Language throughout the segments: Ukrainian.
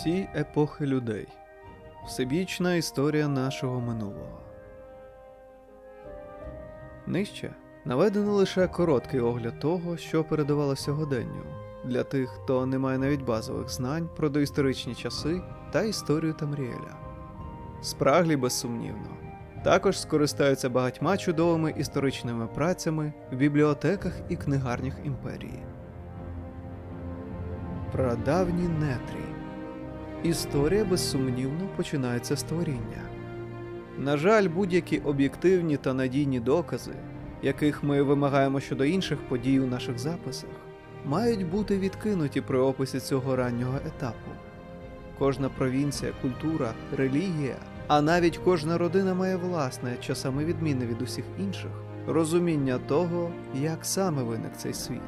Усі епохи людей. Всебічна історія нашого минулого. Нижче наведено лише короткий огляд того, що передавало сьогоденню, для тих, хто не має навіть базових знань про доісторичні часи та історію Тамріеля. Спраглі, безсумнівно, також скористаються багатьма чудовими історичними працями в бібліотеках і книгарнях імперії. Прадавні нетрі. Історія безсумнівно починається з творіння. На жаль, будь-які об'єктивні та надійні докази, яких ми вимагаємо щодо інших подій у наших записах, мають бути відкинуті при описі цього раннього етапу. Кожна провінція, культура, релігія, а навіть кожна родина має власне, часами відмінне від усіх інших, розуміння того, як саме виник цей світ.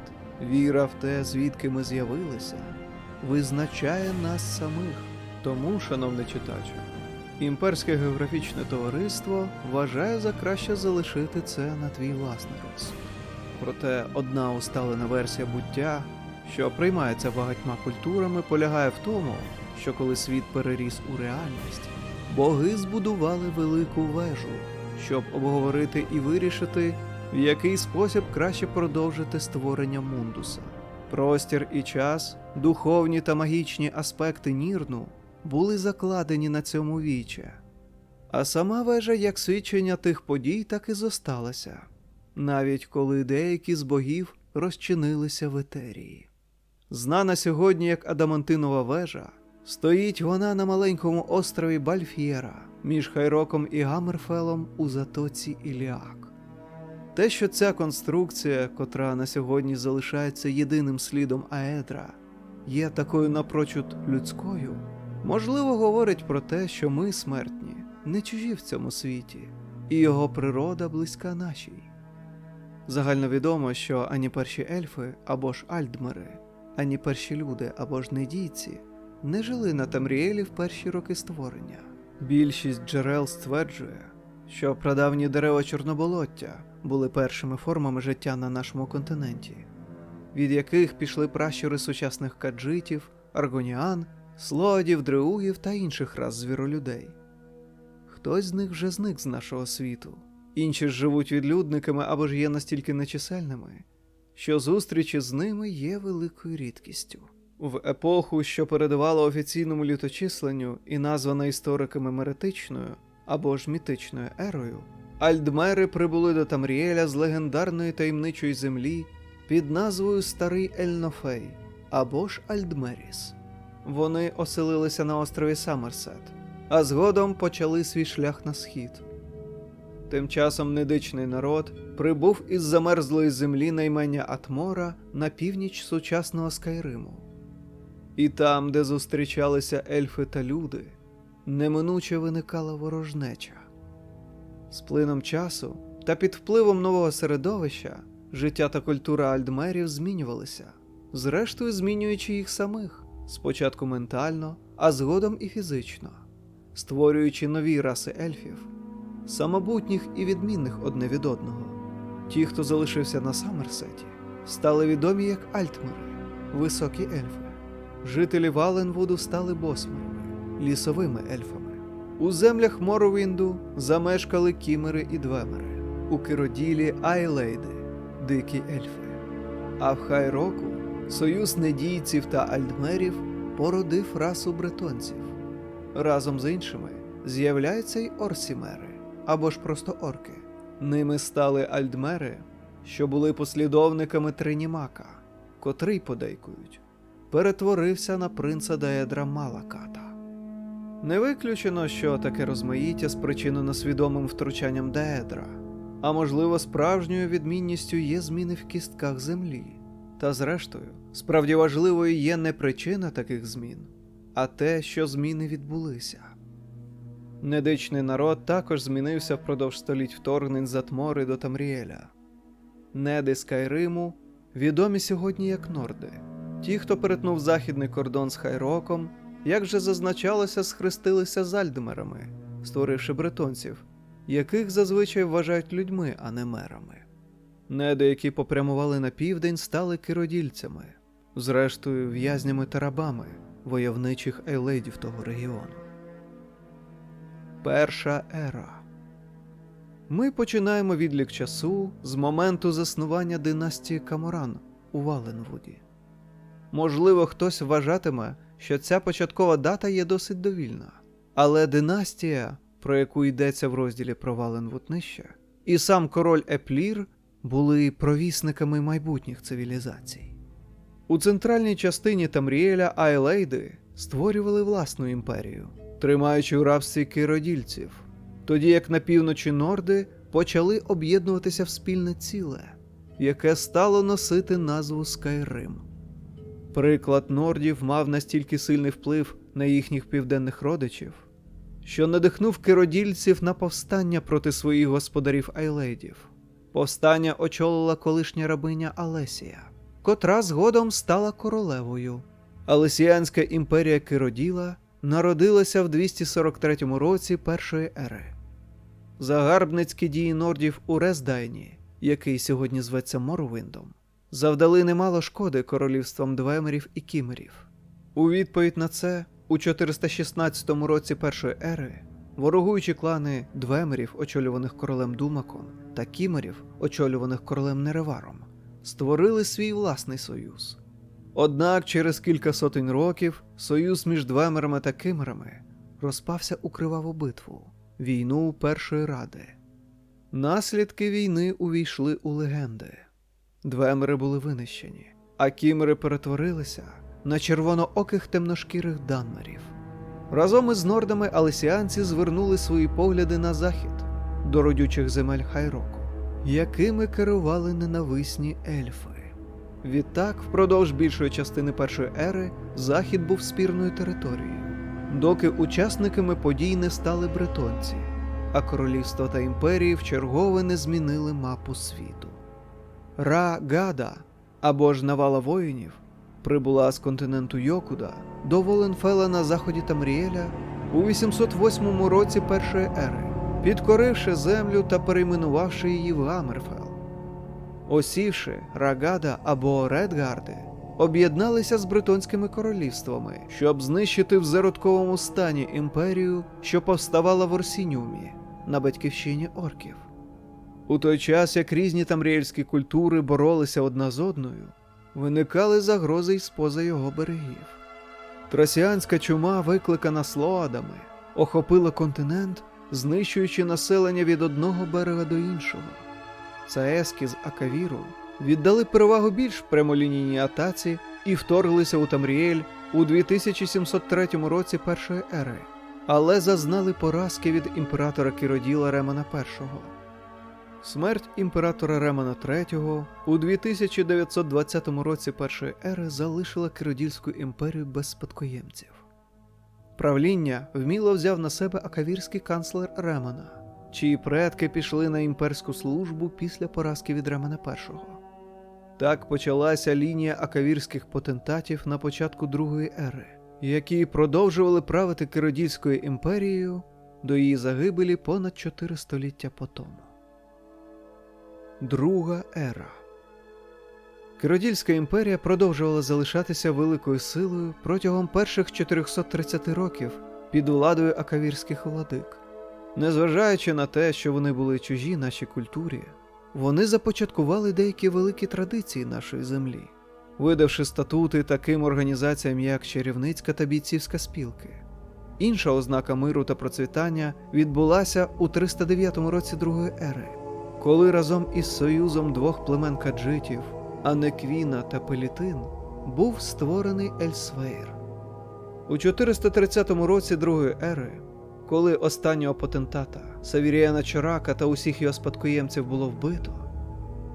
Віра в те, звідки ми з'явилися, визначає нас самих. Тому, шановний читачу, імперське географічне товариство вважає за краще залишити це на твій власний розсуд. Проте одна усталена версія буття, що приймається багатьма культурами, полягає в тому, що коли світ переріс у реальність, боги збудували велику вежу, щоб обговорити і вирішити, в який спосіб краще продовжити створення мундуса. Простір і час, духовні та магічні аспекти Нірну були закладені на цьому віче. А сама вежа, як свідчення тих подій, так і зосталася, навіть коли деякі з богів розчинилися в етерії. Знана сьогодні як Адамантинова вежа, стоїть вона на маленькому острові Бальф'єра між Хайроком і Гаммерфелом у затоці Іліак. Те, що ця конструкція, котра на сьогодні залишається єдиним слідом Аедра, є такою напрочуд людською, можливо, говорить про те, що ми, смертні, не чужі в цьому світі, і його природа близька нашій. Загальновідомо, що ані перші ельфи або ж альдмери, ані перші люди або ж недійці не жили на Тамріелі в перші роки створення. Більшість джерел стверджує, що прадавні дерева чорноболоття були першими формами життя на нашому континенті, від яких пішли пращури сучасних каджитів, аргоніан, слоадів, дреугів та інших рас звіролюдей. Хтось з них вже зник з нашого світу, інші ж живуть відлюдниками або ж є настільки нечисельними, що зустрічі з ними є великою рідкістю. В епоху, що передавала офіційному літочисленню і названа істориками меретичною або ж мітичною ерою, Альдмери прибули до Тамріеля з легендарної таємничої землі під назвою Старий Ельнофей або ж Альдмеріс. Вони оселилися на острові Саммерсет, а згодом почали свій шлях на схід. Тим часом недичний народ прибув із замерзлої землі наймення Атмора на північ сучасного Скайриму. І там, де зустрічалися ельфи та люди, неминуче виникала ворожнеча. З плином часу та під впливом нового середовища життя та культура альдмерів змінювалися, зрештою змінюючи їх самих, спочатку ментально, а згодом і фізично, створюючи нові раси ельфів, самобутніх і відмінних одне від одного. Ті, хто залишився на Саммерсеті, стали відомі як Альтмери, високі ельфи. Жителі Валенвуду стали босмерами, лісовими ельфами. У землях Моровінду замешкали кімери і двемери, у Кироділі Айлейди, дикі ельфи. А в Хайроку союз недійців та альдмерів породив расу бретонців. Разом з іншими з'являються й орсімери або ж просто орки. Ними стали альдмери, що були послідовниками Тринімака, котрий подейкують, перетворився на принца Даедра Малаката. Не виключено, що таке розмаїття спричинено свідомим втручанням Деедра, а можливо, справжньою відмінністю є зміни в кістках землі. Та зрештою, справді важливою є не причина таких змін, а те, що зміни відбулися. Недичний народ також змінився впродовж століть вторгнень з Атмори до Тамріеля. Неди Скайриму відомі сьогодні як Норди, ті, хто перетнув західний кордон з Хайроком як же зазначалося, схрестилися з альдмерами, створивши бретонців, яких зазвичай вважають людьми, а не мерами. Неди, які попрямували на південь, стали киродільцями, зрештою в'язнями та рабами, войовничих ейлейдів того регіону. Перша ера. Ми починаємо відлік часу з моменту заснування династії Каморан у Валенвуді. Можливо, хтось вважатиме, що ця початкова дата є досить довільна, але династія, про яку йдеться в розділі про Валенвуд і сам король Еплір були провісниками майбутніх цивілізацій. У центральній частині Тамріеля Айлейди створювали власну імперію, тримаючи у рабстві киродільців, тоді як на півночі Норди почали об'єднуватися в спільне ціле, яке стало носити назву Скайрим. Приклад нордів мав настільки сильний вплив на їхніх південних родичів, що надихнув киродільців на повстання проти своїх господарів Айлейдів. Повстання очолила колишня рабиня Алесія, котра згодом стала королевою. Алесіанська імперія Кироділа народилася в 243 році першої ери. Загарбницькі дії нордів у Рездайні, який сьогодні зветься Морвиндом, завдали немало шкоди королівствам Двемерів і Кімерів. У відповідь на це, у 416 році першої ери, ворогуючі клани Двемерів, очолюваних королем Думаком, та Кімерів, очолюваних королем Нереваром, створили свій власний союз. Однак через кілька сотень років союз між Двемерами та Кимерами розпався у криваву битву війну Першої Ради. Наслідки війни увійшли у легенди. Двемери були винищені, а кімери перетворилися на червонооких темношкірих данмерів. Разом із нордами алесіанці звернули свої погляди на захід до родючих земель Хайроку, якими керували ненависні ельфи. Відтак, впродовж більшої частини першої ери, захід був спірною територією, доки учасниками подій не стали бретонці, а королівства та імперії вчергове не змінили мапу світу. Ра Гада або ж навала воїнів прибула з континенту Йокуда до Воленфела на заході Тамріеля у 808 році першої ери, підкоривши землю та перейменувавши її в Гамерфел. Осівши Рагада або Редгарди, об'єдналися з бритонськими королівствами, щоб знищити в зародковому стані імперію, що повставала в Орсінюмі на батьківщині орків. У той час, як різні тамріельські культури боролися одна з одною, виникали загрози й споза його берегів. Трасіанська чума, викликана слоадами, охопила континент, знищуючи населення від одного берега до іншого. Цаески з Акавіру віддали перевагу більш прямолінійній атаці і вторглися у Тамріель у 2703 році першої ери, але зазнали поразки від імператора Кіроділа Ремана І. Смерть імператора Ремана III у 2920 році першої ери залишила Киродільську імперію без спадкоємців. Правління вміло взяв на себе акавірський канцлер Ремана, чиї предки пішли на імперську службу після поразки від Ремана І. Так почалася лінія акавірських потентатів на початку Другої ери, які продовжували правити Киродільською імперією до її загибелі понад чотири століття по тому. Друга ера. Киродільська імперія продовжувала залишатися великою силою протягом перших 430 років під владою акавірських владик. Незважаючи на те, що вони були чужі нашій культурі, вони започаткували деякі великі традиції нашої землі, видавши статути таким організаціям, як чарівницька та бійцівська спілки. Інша ознака миру та процвітання відбулася у 309 році Другої ери коли разом із союзом двох племен каджитів, Анеквіна та Пелітин, був створений Ельсвейр. У 430 році Другої ери, коли останнього потентата Савіріана Чорака та усіх його спадкоємців було вбито,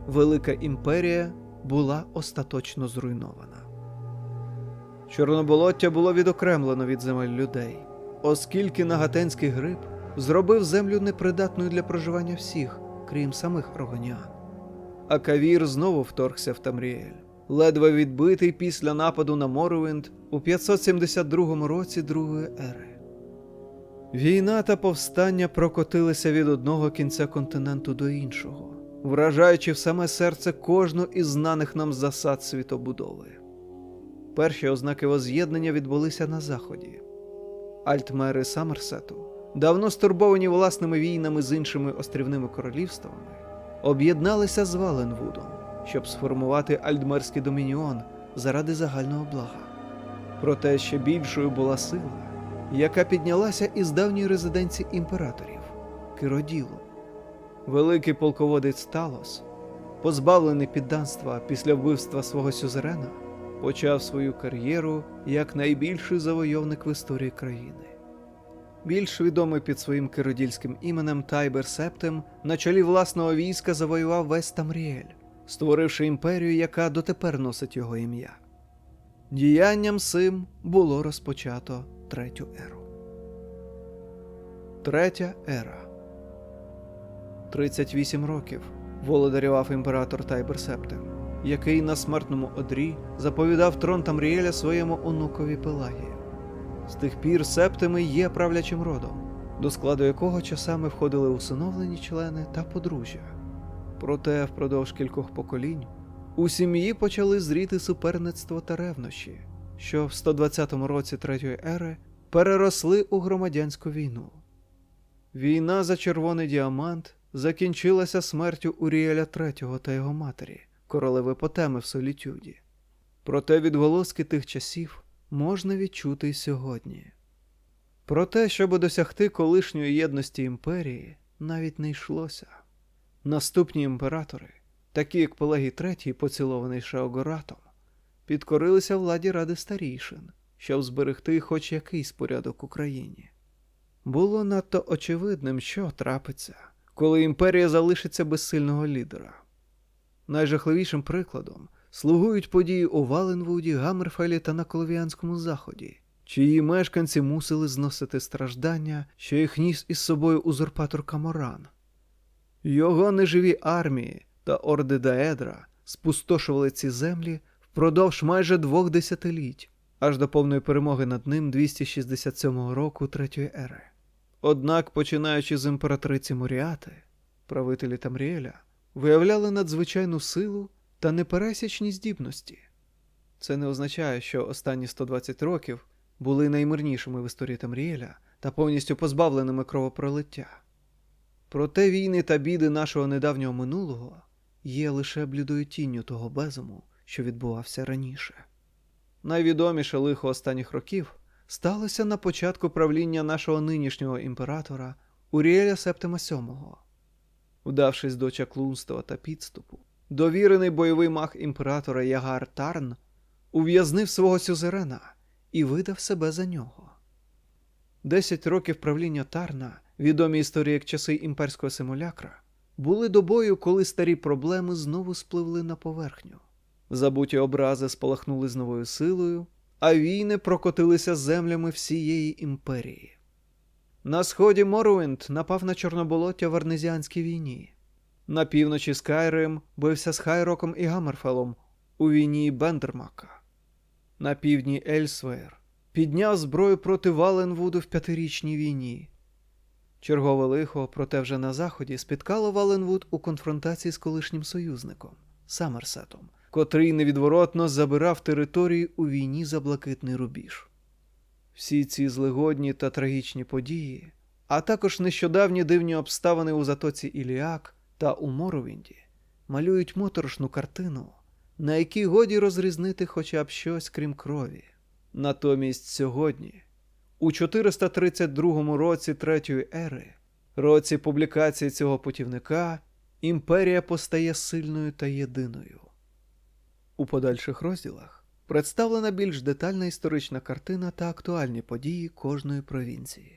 Велика імперія була остаточно зруйнована. Чорноболоття було відокремлено від земель людей, оскільки Нагатенський гриб зробив землю непридатною для проживання всіх крім самих рогонян. А Кавір знову вторгся в Тамріель, ледве відбитий після нападу на Моровинд у 572 році Другої ери. Війна та повстання прокотилися від одного кінця континенту до іншого, вражаючи в саме серце кожну із знаних нам засад світобудови. перші ознаки воз'єднання відбулися на заході. Альтмери Саммерсету, давно стурбовані власними війнами з іншими острівними королівствами, об'єдналися з Валенвудом, щоб сформувати Альтмерський домініон заради загального блага. Проте ще більшою була сила, яка піднялася із давньої резиденції імператорів Кироділу. Великий полководець Талос, позбавлений підданства після вбивства свого сюзерена, почав свою кар'єру як найбільший завойовник в історії країни. Більш відомий під своїм киродільським іменем Тайбер Септем на чолі власного війська завоював весь Тамріель, створивши імперію, яка дотепер носить його ім'я. Діянням сим було розпочато третю еру. Третя ера. 38 років володарював імператор Тайбер Септем, який на смертному одрі заповідав трон Тамріеля своєму онукові Пелагію. З тих пір септими є правлячим родом, до складу якого часами входили усиновлені члени та подружжя. Проте впродовж кількох поколінь у сім'ї почали зріти суперництво та ревнощі, що в 120 році третьої ери переросли у громадянську війну. Війна за червоний діамант закінчилася смертю Уріеля III та його матері, королеви Потеми в Солітюді. Проте відголоски тих часів можна відчути й сьогодні. Про те, щоб досягти колишньої єдності імперії, навіть не йшлося. Наступні імператори, такі як Пелагій III, поцілований Шаогоратом, підкорилися владі ради старішин, щоб зберегти хоч якийсь порядок Україні. Було надто очевидним, що трапиться, коли імперія залишиться без сильного лідера. Найжахливішим прикладом слугують події у Валенвуді, Гаммерфелі та на Коловіанському заході, чиї мешканці мусили зносити страждання, що їх ніс із собою узурпатор Каморан. Його неживі армії та орди Даедра спустошували ці землі впродовж майже двох десятиліть, аж до повної перемоги над ним 267 року Третьої ери. Однак, починаючи з імператриці Моріати, правителі Тамріеля виявляли надзвичайну силу та непересічні здібності. Це не означає, що останні 120 років були наймирнішими в історії Тамріеля та повністю позбавленими кровопролиття. Проте війни та біди нашого недавнього минулого є лише блідою тінню того безуму, що відбувався раніше. Найвідоміше лихо останніх років сталося на початку правління нашого нинішнього імператора Уріеля Септима VII. Вдавшись до чаклунства та підступу, довірений бойовий мах імператора Ягар Тарн ув'язнив свого сюзерена і видав себе за нього. Десять років правління Тарна, відомі історії як часи імперського симулякра, були добою, коли старі проблеми знову спливли на поверхню. Забуті образи спалахнули з новою силою, а війни прокотилися землями всієї імперії. На сході Моруінд напав на Чорноболоття в Арнезіанській війні. На півночі Скайрим бився з Хайроком і Гаммерфелом у війні Бендермака. На півдні Ельсвейр підняв зброю проти Валенвуду в п'ятирічній війні. Чергове лихо, проте вже на заході, спіткало Валенвуд у конфронтації з колишнім союзником Саммерсетом, котрий невідворотно забирав території у війні за блакитний рубіж. Всі ці злигодні та трагічні події, а також нещодавні дивні обставини у затоці Іліак та у Моровінді малюють моторошну картину, на якій годі розрізнити хоча б щось крім крові. Натомість сьогодні, у 432 році Третьої ери, році публікації цього путівника, імперія постає сильною та єдиною. У подальших розділах представлена більш детальна історична картина та актуальні події кожної провінції.